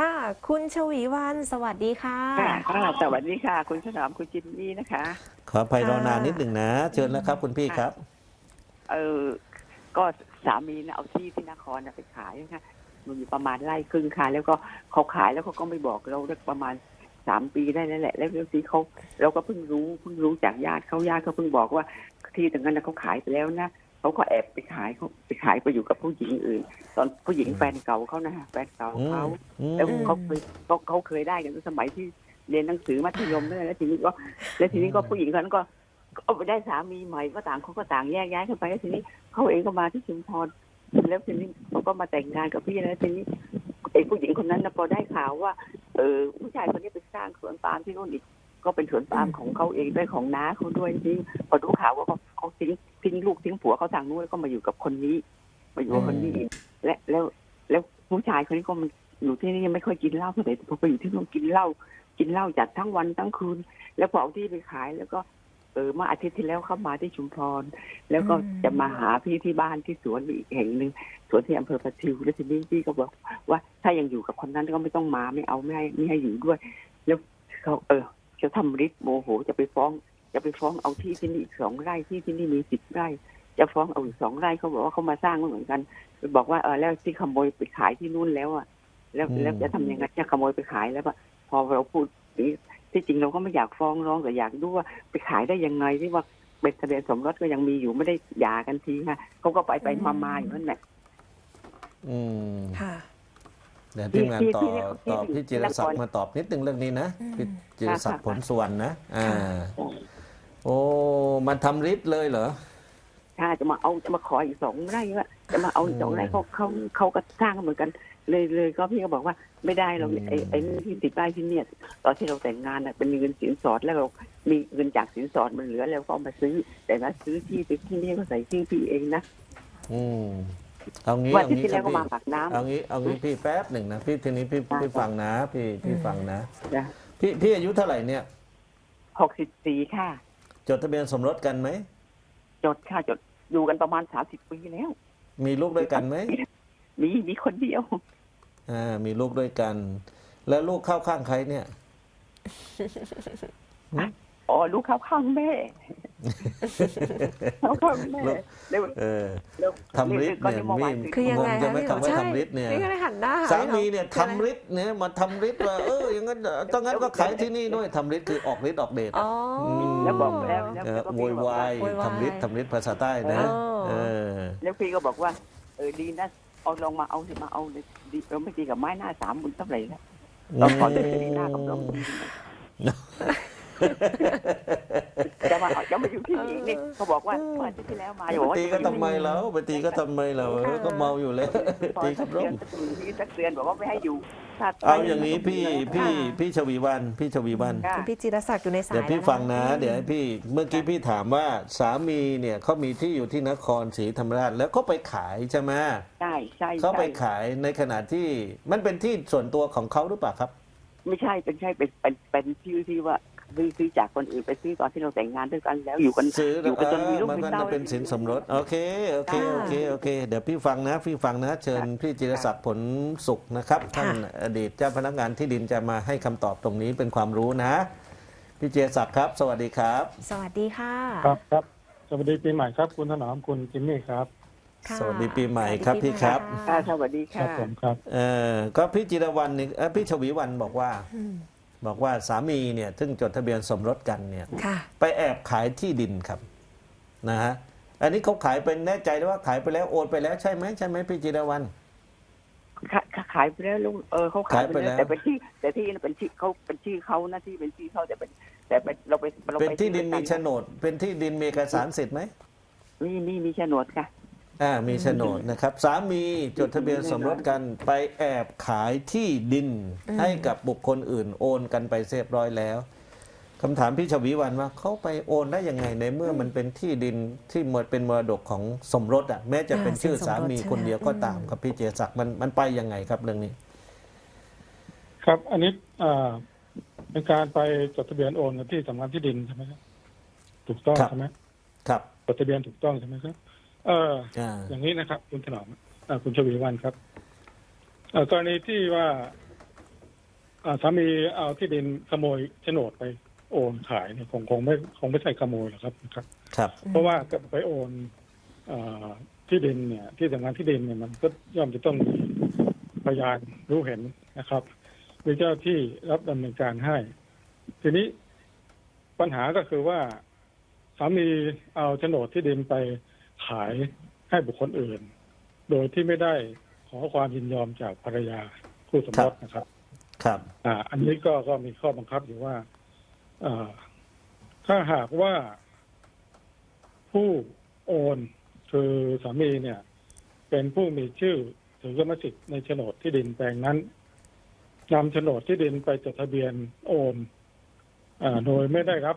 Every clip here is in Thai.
ค่ะ คุณชวีวันสวัสดีค่ะ ค่ะค่ะสวัสดีค่ะ คุณถนอมคุณจินนี่นะคะ ขออภัยค่ะรอนานนิดหนึ่งนะ เชิญแล้วครับ คุณพี่ครับ เออก็สามีนะเอาที่ที่นครน่ะไปขายนะคะมันมีประมาณไร่ครึ่งค่ะแล้วก็เขาขายแล้วเขาก็ไม่บอกเราได้ประมาณสามปีได้แล้วแหละ แล้วเรื่องที่เขาเราก็เพิ่งรู้เพิ่งรู้จากญาติเขาญาติเขาเพิ่งบอกว่าที่ตรงนั้นนะเขาขายไปแล้วนะ เขาก็แอบไปขายเขาไปขายไปอยู่กับผู้หญิงอื่น ตอนผู้หญิงอืมแฟนเก่าเขานะฮะแฟนเก่าอืมเขาอืมแล้วเขาเคยเขาเขาเคยได้กันตั้งสมัยที่เรียนหนังสือมัธยมด้วยแล้วทีนี้ก็ แล้วทีนี้ก็ผู้หญิงคนนั้นก็ก็เอาไปได้สามีใหม่ก็ต่างเขาก็ต่างแยกย้ายกันไปแล้วทีนี้เขาเองก็มาที่ชุมพรแล้วทีนี้เขาก็มาแต่งงานกับพี่แล้วทีนี้ไอ้ผู้หญิงคนนั้นนะพอได้ข่าวว่า เออผู้ชายคนนี้ไปสร้างสวนปาล์มที่นู่นอีก ก็เป็นสวนปาล์มของเขาเองด้วยของน้าเขาด้วยจริงพอรู้ข่าวว่าเขาเขาทิ้งทิ้งลูกทิ้งผัวเขาทางนู้นแล้วก็มาอยู่กับคนนี้ มาอยู่กับคนนี้อีกและแล้วแล้วผู้ชายคนนี้ก็มันอยู่ที่นี่ไม่ค่อยกินเหล้าเท่าไหร่พอไปอยู่ที่นู่นกินเหล้ากินเหล้าจัดทั้งวันทั้งคืน แล้วพอเอาที่ไปขายแล้วก็เออเมื่ออาทิตย์ที่แล้วเข้ามาที่ชุมพร แล้วก็อืมจะมาหาพี่ที่บ้านที่สวนอีกแห่งหนึ่งสวนที่อำเภอประทิวแล้วทีนี้พี่ก็บอกว่าถ้ายังอยู่กับคนนั้นก็ไม่ต้องมาไม่เอาไม่ให้ไม่ให้อยู่ด้วย แล้วเขาเออ จะทำฤทธิ์โมโหจะไปฟ้อง จะไปฟ้องเอาที่ที่นี่อีกสองไร่ที่ที่นี่มีสิบไร่ จะฟ้องเอาอีกสองไร่เขาบอกว่าเขามาสร้างไม่เหมือนกันบอกว่าเออแล้วที่ขโมยไปขายที่นู่นแล้วอะ แล้วอืมแล้วจะทำยังไงจะขโมยไปขายแล้วอะพอเราพูดอย่างนี้ที่จริงเราก็ไม่อยากฟ้องร้องแต่อยากดูว่าไปขายได้ยังไงที่ว่าเป็นทะเบียนสมรสก็ยังมีอยู่ไม่ได้หย่ากันทีค่ะเขาก็ไปไปมามาอยู่นั่นแหละอืมค่ะ เดี๋ยวทีมงานที่ต่อที่ที่ตอบพี่จิรศักดิ์มาตอบนิดนึงเรื่องนี้นะอืมพี่จิรศักดิ์ผลสุวรรณนะอ่าค่ะโอ้มันทำฤทธิ์เลยเหรอถ้าจะมาเอาจะมาขออีกสองไร่ว่าจะมาเอาอีกสองไร่อืมเขาเขาเขาก็สร้างเหมือนกัน เลยเลยก็พี่ก็บอกว่าไม่ได้เราอืมไอ้ไอ้นี่ที่ติดป้ายที่เนี่ยตอนที่เราแต่งงานน่ะเป็นเงินสินสอดแล้วเรา มีเงินจากสินสอดมันเหลือแล้วก็เอามาซื้อ แต่ว่าซื้อที่ไปที่นี่ก็ใส่ชื่อพี่เองนะอืม เอางี้ว่าเอาที่งี้ที่คแล้รัวบก็พี่มาปากน้ำเอางี้เอางี้พี่แป๊บหนึ่งนะพี่ทีนี้พี่ได้พี่ฟังนะ พี่พี่ฟังนะจ้ะพี่พี่อายุเท่าไหร่เนี่ยหกสิบสี่ค่ะ จดทะเบียนสมรสกันไหมจดค่ะจดอยู่กันประมาณสามสิบปีแล้ว มีลูกด้วยกันไหมมีมีคนเดียวอ่ามีลูกด้วยกัน แล้วลูกเข้าข้างใครเนี่ย อ๋อลูกเข้าข้างแม่ เข้าข้างแม่ลูกแล้วเออแล้วทำฤทธิ์เนี่ยก็มีได้คือยังไงงงใช่คะไหมพี่คำว่าใช่ทำฤทธิ์เนี่ยนี่ก็เลยหันหน้าหสาพี่มีหอเนี่ยคืออะไรทำฤทธิ์เนี่ยมาทำฤทธิ์ว่าเอออย่างนั้นต้องงั้นก็ขายที่นี่ด้วยทำฤทธิ์คือออกฤทธิ์ออกเดชอ๋ออมแล้วบอกแล้วแล้วเออแล้วก็โวพี่ยบอกวายโวยวายทำฤทธิ์ทำฤทธิ์ภาษาใต้นะเออเออแล้วพี่ก็บอกว่า เออดีนะเอาลองมาเอาสิมาเอาเลยดีเราไม่ดีกับไม้หน้าสามบุญเท่าไหร่แล้วเราขอเดินไปหน้ากับเรา จะมาเอาจะมาอยู่ที่นี่นี่เขาบอกว่าเมื่ออาทิตย์ที่แล้วมาไปบอกว่าตีก็ทำไมแล้วไปตีก็ทำไมเราเออก็เมาอยู่แล้วพอตีสัขักบเดืร่อนมสักทีพี่สักเดือนบอกว่าไม่ให้อยู่ถ้เอาอย่างนี้พี่พี่พี่ชวีวันพี่ชวีวันค่ะคุณพี่จิรศักดิ์อยู่ในสายเดี๋ยวพี่แล้ฟังนะ เดี๋ยวให้พี่เมื่อกี้พี่ถามว่าสามีเนี่ยเขามีที่อยู่ที่นครศรีธรรมราชแล้วเขาไปขายใช่ไหมใช่ใช่เขาไปใช่ขายในขณะที่มันเป็นที่ส่วนตัวของเขาหรือเปล่าครับ ไม่ใช่เป็นใช่เป็นเป็นเป็นชื่อที่ว่า ซื้อซื้อจากคนอื่นไปซื้อตอนที่เราแต่งงานด้วยกันแล้วอยู่กันซื้ออยู่กันจนมีลูกมันมีก็เต้า จะเป็นสินสมรสโอเคโอเคโอเคโอเค เดี๋ยวพี่ฟังนะ พี่ฟังนะ เชิญพี่จิรศักดิ์ผลสุขนะครับ ท่านอดีตเจ้าพนักงานที่ดินจะมาให้คำตอบตรงนี้เป็นความรู้นะ พี่จิรศักดิ์ครับ สวัสดีครับ สวัสดีค่ะครับครับสวัสดีปีใหม่ครับ คุณถนอมคุณจิมมี่ครับค่ะสวัสดีปีใหม่ครับพี่ครับ ค่ะสวัสดีครัค่ะ บผมครับ เออก็พี่จิรวรรณนี่เอ่อพี่ชวีวันบอกว่า อืม บอกว่าสามีเนี่ยซึ่งจดทะเบียนสมรสกันเนี่ยค่ะ ไปแอบขายที่ดินครับนะฮะอันนี้เขาขายเป็นแน่ใจว่าขายไปแล้วโอนไปแล้วใช่ไหมใช่ไหมพี่จิรวรรณขายขายไปแล้วลูกเออเขาขายไปแล้วขายไปแล้ว แต่เป็นที่ แต่ที่นั่นเป็นชื่อเขาเป็นชื่อเขานะที่เป็นชื่อเขาแต่เป็น แต่เป็นเราไปเราเป็นไปที่ดินมีโฉนด เป็นที่ดินมีเอกสารสิทธิ์ไหมมีมีมีโฉนดค่ะ อ่ามีโฉนดนะครับสามีจดทะเบียนสมรสกันไปแอบขายที่ดินอืมให้กับบุคคลอื่นโอนกันไปเรียบร้อยแล้วคำถามพี่ชวีวันว่าเขาไปโอนได้ยังไงในเมื่อมันเป็นที่ดินที่หมดเป็นมรดกของสมรสอะแม้จะเป็นชื่อสามีคนเดียวก็ตามครับพี่เจศักดิ์มันมันไปยังไงครับเรื่องนี้ ครับ อันนี้อ่าเป็นการไปจดทะเบียนโอนกันที่สำนักที่ดินใช่ไหมครับถูกต้องครับใช่ไหมครับจดทะเบียนถูกต้องใช่ไหมครับ เอออ่าอย่างนี้นะครับ คุณถนอมอ่าคุณชวีวันครับเอ่อกรณีที่ว่าอ่าสามีเอาที่ดินขโมยโฉนดไปโอนขายเนี่ยคงคงไม่คงไม่ใช่ขโมยหรอกครับนะครับ ครับ เพราะว่าก็ไปโอนเออที่ดินเนี่ย ที่ทำงานที่ดินเนี่ยมันก็ย่อมจะต้องมีพยานรู้เห็นนะครับมีเจ้าที่รับดำเนินการให้ ทีนี้ปัญหาก็คือว่าสามีเอาโฉนดที่ดินไป ขายให้บุคคลอื่น โดยที่ไม่ได้ขอความยินยอมจากภรรยาคู่สมรสนะครับ ครับ อ่า อันนี้ก็ก็มีข้อบังคับอยู่ว่าเอ่อถ้าหากว่าผู้โอนคือสามีเนี่ย เป็นผู้มีชื่อถือกรรมสิทธิ์ในโฉนดที่ดินแปลงนั้นนำโฉนดที่ดินไปจดทะเบียนโอนอาโดยไม่ได้รับ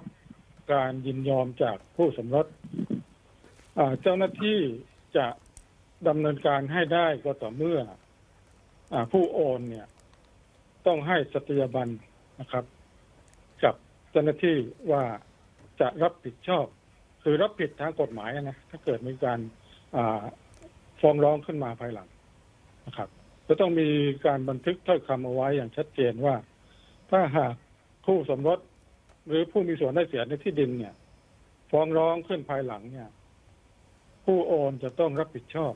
การยินยอมจากผู้สมรส อ่าเจ้าหน้าที่จะดำเนินการให้ได้ก็ต่อเมื่ออาผู้โอนเนี่ย ต้องให้สตยาบันนะครับ กับเจ้าหน้าที่ว่าจะรับผิดชอบ คือรับผิดทางกฎหมายนะถ้าเกิดมีการอ่าฟ้องร้องขึ้นมาภายหลังนะครับ จะต้องมีการบันทึกถ้อยคำเอาไว้อย่างชัดเจนว่า ถ้าหากผู้สมรสหรือผู้มีส่วนได้เสียในที่ดินเนี่ย ฟ้องร้องขึ้นภายหลังเนี่ย ผู้โอนจะต้องรับผิดชอบ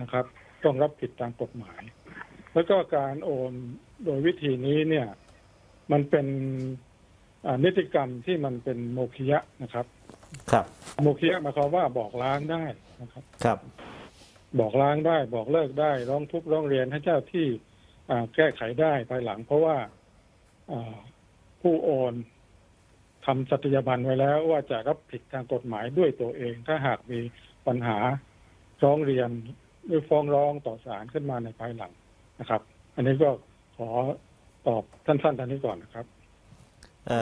นะครับ ต้องรับผิดตามกฎหมาย แล้วก็การโอนโดยวิธีนี้เนี่ย มันเป็นอ่านิติกรรมที่มันเป็นโมฆะนะครับ ครับ โมฆะหมายความว่าบอกล้างได้นะครับ ครับ บอกล้างได้บอกเลิกได้ ร้องทุกข์ร้องเรียนให้เจ้าที่อ่าแก้ไขได้ภายหลัง เพราะว่าอ่าผู้โอนทำสัตยาบันไว้แล้วว่าจะรับผิดทางกฎหมายด้วยตัวเอง ถ้าหากมี ปัญหาร้องเรียนหรือฟ้องร้องต่อศาลขึ้นมาในภายหลังนะครับ อันนี้ก็ขอตอบสั้นๆท่านนี้ก่อนนะครับเอ่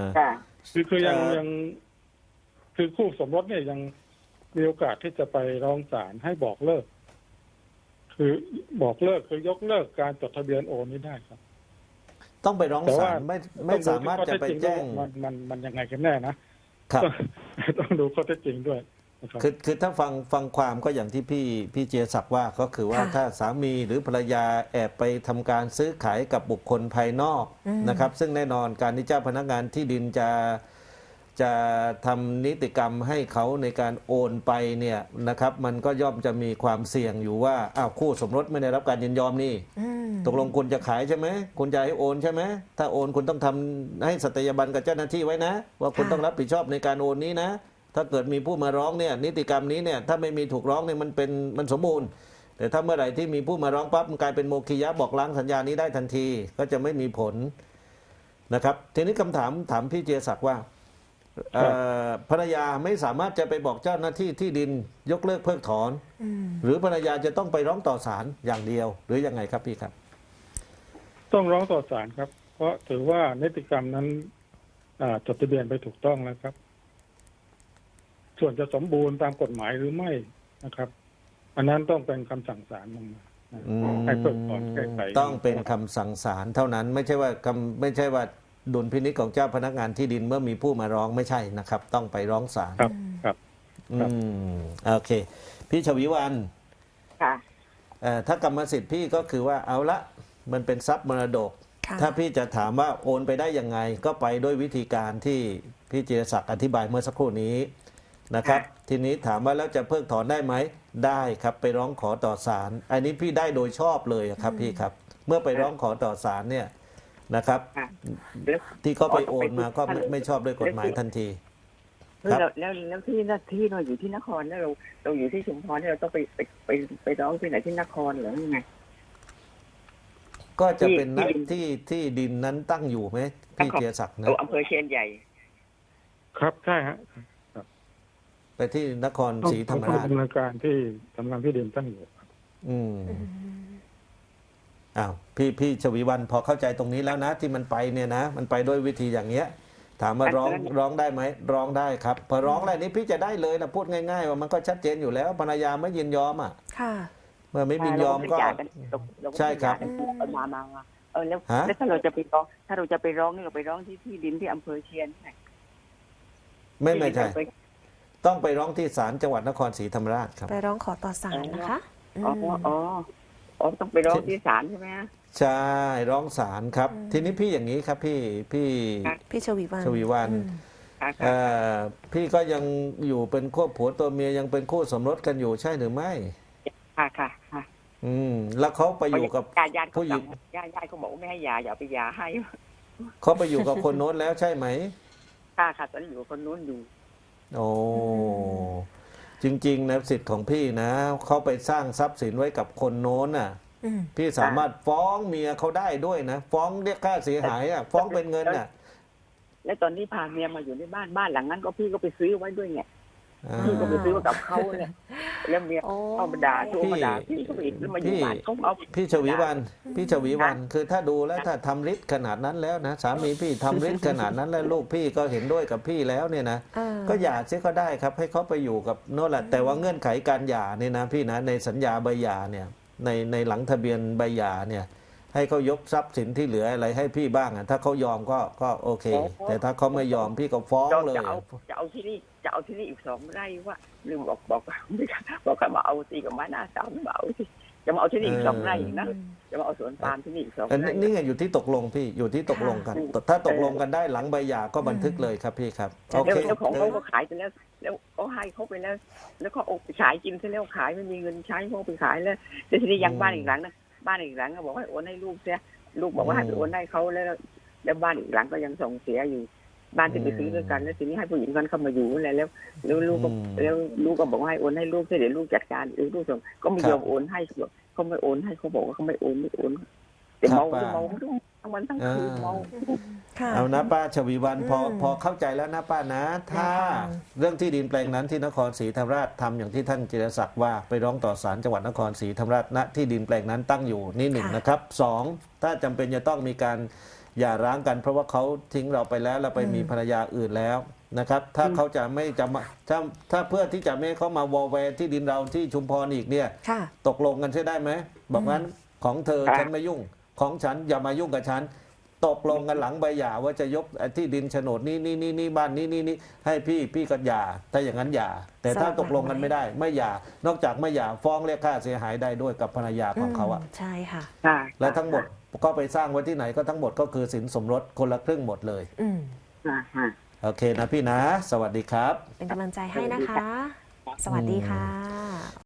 อค่ะ คือคือยังเอ่อยังคือคู่สมรสเนี่ยยังมีโอกาสที่จะไปร้องศาลให้บอกเลิก คือบอกเลิกคือยกเลิกการจดทะเบียนโอนนี้ได้ครับ ต้องไปร้องแต่ศาว่าลไม่ไม่สามารถจะไปแจ้งต้องดูข้อเท็จจริว่ามันมันมันยังไงกันแน่นะครับต้องดูข้อเท็จจริงด้วย นะครับ คือคือถ้าฟังฟังความก็อย่างที่พี่พี่เจยศักดิ์ว่าก็คือว่าค่ะถ้าสามีหรือภรรยาแอบไปทำการซื้อขายกับบุคคลภายนอกอืม นะครับ ซึ่งแน่นอนการที่เจ้าพนักงานที่ดินจะจะทำนิติกรรมให้เขาในการโอนไปเนี่ยนะครับ มันก็ย่อมจะมีความเสี่ยงอยู่ว่าอ้าวคู่สมรสไม่ได้รับการยินยอมนี่ อืม ตกลงคุณจะขายใช่ไหมคุณจะให้โอนใช่ไหมถ้าโอนคุณต้องทำให้สัตยาบันกับเจ้าหน้าที่ไว้นะ ว่าคุณค่ะ ต้องรับผิดชอบในการโอนนี้นะ ถ้าเกิดมีผู้มาร้องเนี่ยนิติกรรมนี้เนี่ยถ้าไม่มีถูกร้องเนี่ยมันเป็นมันสมบูรณ์ แต่ถ้าเมื่อไหร่ที่มีผู้มาร้องปั๊บมันกลายเป็นโมคิยะบอกล้างสัญญานี้ได้ทันทีก็จะไม่มีผลนะครับทีนี้คำถามถามพี่เจยศักดิ์ว่าเอ่อภรรยาไม่สามารถจะไปบอกเจ้าหน้าที่ที่ดินยกเลิกเพิกถอนอืมหรือภรรยาจะต้องไปร้องต่อศาลอย่างเดียว หรือยังไงครับพี่ครับ ต้องร้องต่อศาลครับ เพราะถือว่านิติกรรมนั้นอ่าจดทะเบียนไปถูกต้องแล้วครับ ส่วนจะสมบูรณ์ตามกฎหมายหรือไม่นะครับ อันนั้นต้องเป็นคำสั่งศาลลงมาอืมให้เพิกถอนแก้ไขต้องเป็นคำสั่งศาลเท่านั้นไม่ใช่ว่าคำไม่ใช่ว่าดุลพินิจของเจ้าพนักงานที่ดินเมื่อมีผู้มาร้องไม่ใช่นะครับ ต้องไปร้องศาลครับครับอืมโอเค พี่ชวีวันค่ะเอ่อถ้ากรรมสิทธิ์พี่ก็คือว่าเอาละมันเป็นทรัพย์มรดกค่ะถ้าพี่จะถามว่าโอนไปได้ยังไง ก็ไปด้วยวิธีการที่พี่เจรศักดิ์อธิบายเมื่อสักครู่นี้ นะครับ ทีนี้ถามว่าแล้วจะเพิกถอนได้ไหมได้ครับไปร้องขอต่อศาลอันนี้พี่ได้โดยชอบเลยอะครับพี่ครับ เมื่อไปร้องขอต่อศาลเนี่ยนะครับค่ะแล้วที่เขาไปโอนมาก็ไม่ไม่ชอบด้วยกฎหมายทันทีครับแล้วแล้วแล้วที่หน้าที่เราอยู่ที่นครแล้วเราเราอยู่ที่ชุมพรเนี่ยเราต้องไปไปไปไปร้องที่ไหนที่นครเหรือยังไงก็จะเป็นนัดที่ที่ที่ดินนั้นตั้งอยู่ไหมพี่ครับเจรศักดิ์นะเอาอำเภอเชียนใหญ่ ครับใช่ฮะ ไปที่นครต้องศรีธรรมต้องราชดำเนินการที่สำนักงานที่ดินตั้งอยู่ครับอืมอืมอ้าวพี่พี่ชวีวันพอเข้าใจตรงนี้แล้วนะ ที่มันไปเนี่ยนะ มันไปด้วยวิธีอย่างเงี้ย ถามว่าร้องอันนั้นร้องได้ไหมร้องได้ครับ พอร้องอะไรนี้พี่จะได้เลยนะพูดง่าย ๆ ว่ามันก็ชัดเจนอยู่แล้วภรรยาไม่ยินยอมอะค่ะ เมื่อไม่ยินยอมก็เราไได้หย่ากันเราเราก็ใช่ครับไม่ได้หย่ากันเอามามามาเออแล้วฮะแล้วถ้าเราจะไปร้อง ถ้าเราจะไปร้องนี่เราไปร้องที่ที่ดินที่อำเภอเชียนใช่ไม่ไม่ใช่ที่ดินอำเภอ ต้องไปร้องที่ศาลจังหวัดนครศรีธรรมราชครับ ไปร้องขอต่อศาลนะคะอ๋อมอ๋ออ๋อต้องไปร้องที่ศาลใช่ไหมฮะใช่ร้องศาลครับอืมทีนี้พี่อย่างนี้ครับพี่พี่ครับพี่ชวีวันชวีวันอืมค่ะเอ่อพี่ก็ยังอยู่เป็นคู่ผัวตัวเมียยังเป็นคู่สมรสกันอยู่ใช่หรือไม่ค่ะค่ะค่ะอืม แล้วเขาไปอยู่กับญาติญาติเขาผู้หญิสั่งงญาติญาติเขาบอกว่าไม่ให้ยาอย่าเอาไปยาให้เขาไปอยู่กับคนโน้นแล้วใช่ไหมค่ะค่ะตอนนี้อยู่กับคนนู้นอยู่ โอ้จริง ๆ นะสิทธิ์ของพี่นะเขาไปสร้างทรัพย์สินไว้กับคนโน้นน่ะ อืมพี่สามารถฟ้องเมียเขาได้ด้วยนะ ฟ้องเรียกค่าเสียหายอะ ฟ้องเป็นเงินอะ แล้วตอนนี้พาเมียมาอยู่ในบ้านบ้านหลังนั้นก็พี่ก็ไปซื้อไว้ด้วยไงอ่า พี่ก็ไปซื้อไว้กับเขาเนี่ยแล้วเมียโอ้ เอามาด่าตัวมาด่าพี่ก็ไปอีกแล้วมาอยู่บ้านเขาเอา พี่ชวีวันพี่ชวีวันคือถ้าดูแล้วถ้าทำฤทธิ์ขนาดนั้นแล้วนะสามีพี่ทำฤทธิ์ขนาดนั้นแล้วลูกพี่ก็เห็นด้วยกับพี่แล้วเนี่ยนะ เออ ก็หย่าเสียก็ได้ครับ ให้เขาไปอยู่กับโน่นแหละแต่ว่าเงื่อนไขการหย่าเนี่ยนะพี่นะในสัญญาใบหย่าเนี่ยในในหลังทะเบียนใบหย่าเนี่ย ให้เขายกทรัพย์สินที่เหลืออะไรให้พี่บ้างอะถ้าเขายอมก็ก็โอเค แต่ถ้าเขาไม่ยอมพี่ก็ฟ้องจะเลย จะเอาจะเอาที่นี่จะเอาที่นี่อีกสองไร่ว่าลืมบอกบอกไม่ค่ะบอกให้มาเอาตีกับไม้หน้าสามมาเอาที่จะมาเอาที่นี่อีกสองไร่อีกนะจะมาเอาสวนปาล์มที่นี่อีกสองอันไร่นี้นี่ไงอยู่ที่ตกลงพี่อยู่ที่ตกลงกัน ถ้าตกลงกันได้หลังใบหย่าก็บันทึกเลยครับพี่ครับโอแล้วเคเจ้าของเขาก็ขายไปแล้ว แล้วเขาให้เขาไปแล้ว แล้วเขาเอาไปขายกินซะแล้วขายไม่มีเงินใช้เขาไปขายแล้วแต่ทีนี้ยังบ้านอีกหลังนะ บ้านอีกหลังก็บอกให้โอนให้ลูกเสียลูกบอกว่าให้ไปโอนให้เขาแล้ว แล้วบ้านอีกหลังก็ยังส่งเสียอยู่ บ้านที่ไปซื้อด้วยกัน แล้วทีนี้ให้ผู้หญิงกันเข้ามาอยู่อะไรแล้วแล้วลูกก็แล้วลูกก็บอกว่าให้โอนให้ลูกเดี๋ยวลูกจัดการเองลูกส่งก็ไม่ยอมโอนให้เขาไม่โอนให้เขาบอกว่าเขาไม่โอนไม่โอนแต่เมาเมาทั้งวันทั้งคืนเมา ค่ะ เอานะป้าชวีวันพออืมพอเข้าใจแล้วนะป้านะ ถ้าค่ะเรื่องที่ดินแปลงนั้นที่นครศรีธรรมราชทำอย่างที่ท่านจิรศักดิ์ว่าไปร้องต่อศาลจังหวัดนครศรีธรรมราชณที่ดินแปลงนั้นตั้งอยู่นี่หนึ่งนะครับสองถ้าจำเป็นจะต้องมีการหย่าร้างกัน เพราะว่าเขาทิ้งเราไปแล้วแล้วไปมีภรรยาอื่นแล้วนะครับ ถ้าเขาจะไม่จะมาถ้าถ้าเพื่อที่จะไม่ให้เขามาวอลแวร์ที่ดินเราที่ชุมพรอีกเนี่ย ค่ะ ตกลงกันใช่ได้ไหมบอกงั้นของเธอครับ ฉันไม่ยุ่ง ของฉันอย่ามายุ่งกับฉัน ตกลงกันหลังใบหย่าว่าจะยกที่ดินโฉนดนี้นี่นี่นี่บ้านนี้นี่นี่ให้พี่พี่ก็หย่าถ้าอย่างนั้นหย่า แต่ถ้าสลับตกลงกันไม่ได้ ไม่หย่านอกจากไม่หย่าฟ้องเรียกค่าเสียหายได้ด้วยกับภรรยาของเขาอะมใช่ค่ะค่ะและทั้งหมดก็ไปสร้างไว้ที่ไหนก็ทั้งหมดก็คือสินสมรสคนละครึ่งหมดเลยอืมค่ะค่ะโอเคนะพี่นะ สวัสดีครับ เป็นกำลังใจให้นะคะ สวัสดีค่ะ